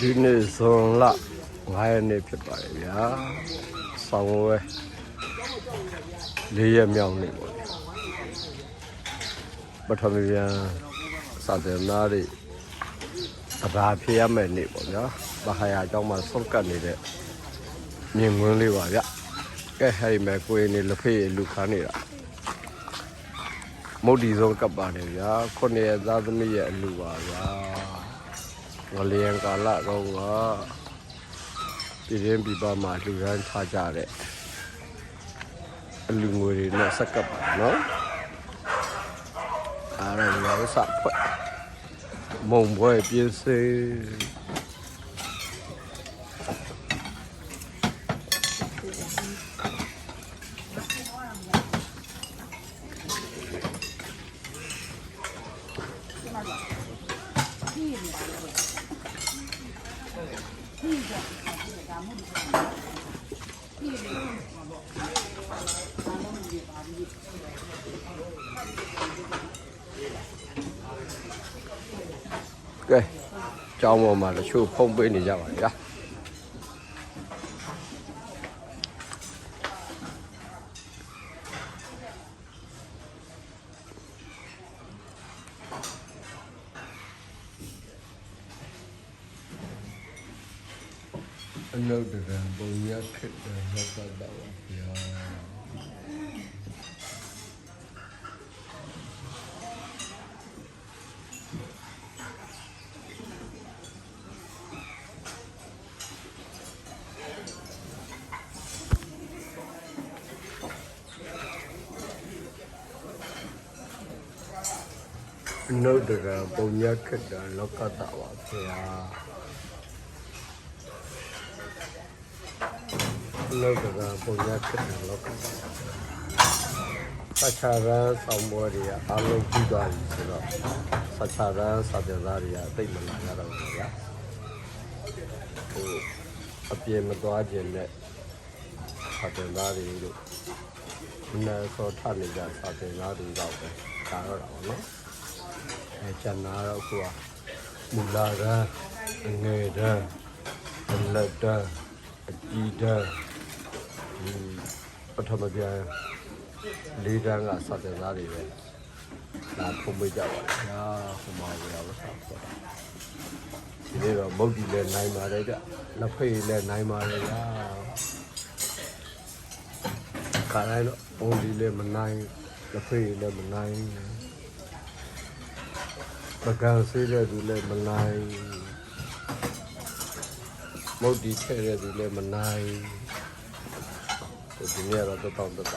ဒီနေ့ဇွန်လ9ရက်နေ့ဖြစ်ပါတယ်ဗျာဆောင်းဝဲ၄ရက်မြောက်နေ့ပေါ့ဗျာပထမပြန်စာတယ်နာတွေအသာဖြစ်ရမယ့်နေ့ပေါ့ဗျာမဟာယာအကြောင်းမှာစောက်ကတ်နေတဲ့မြင်ကွင်းလေးပါဗျကဲဟဲ့ဒီမဲ့ကိုယ်နေလက်ဖေးလူခါနေတာမုတ်ဒီဆုံးကပ်ပါနေဗျာခုနှစ်ရက်သားသမီးရဲ့အလူပါဗျာ ငလျင်ကာလကောင်းကပြည်ရင်းပြည်ပမှာလှူဒန်းထားကြတဲ့အလူငွေတွေနဲ့စက္ကပ်ပါနော်အားရရောစဖွဲ့မုံဘွဲပြင်းစေးကဲ ကျောင်းပေါ်မှာတချို့ဖုံးပေးနေကြပါလေ အလုတ်တကံပုံရခက်တယ်ဟုတ်ပါတော့ဗျာနှုတ်တကံပုံရခက်တာလောကတပါဗျာ နှုတ်တကံပုံရခက်တာလောကတစချာရန်ဆောင်ပွဲတွေကအားလုံးပြီးသွားပြီဆိုတော့စချာရန်စာပြသားတွေကတိတ်မလာရတော့ဘူးဗျာဟိုအပြေမသွားခြင်းနဲ့စာပြသားတွေတို့ဒီနေ့ဆိုထနေကြစာပြသားတွေတော့ပဲဒါတော့တော့နော်အဲကျန်တာတော့အခုကမူလာရန်အငယ်တန်းအလက်တန်းအကြီးတန်းဒီ ပထမပြန်လေးတန်းကစတဲ့သားတွေပဲလာဖုံးပေးကြပါဗျာဟိုမှာရပါစားတော့ဒီနေ့တော့မုတ်ဒီလည်းနိုင်ပါတယ်ကြလက်ဖေးလည်းနိုင်ပါတယ်ဗျာခါတိုင်းတော့ပုံဒီလည်းမနိုင်လက်ဖေးလည်းမနိုင်ပကံဆေးတဲ့သူလည်းမနိုင်မုတ်ဒီထဲတဲ့သူလည်းမနိုင် ဒီနေ့ကတော့တော့တော့တော့ပဲ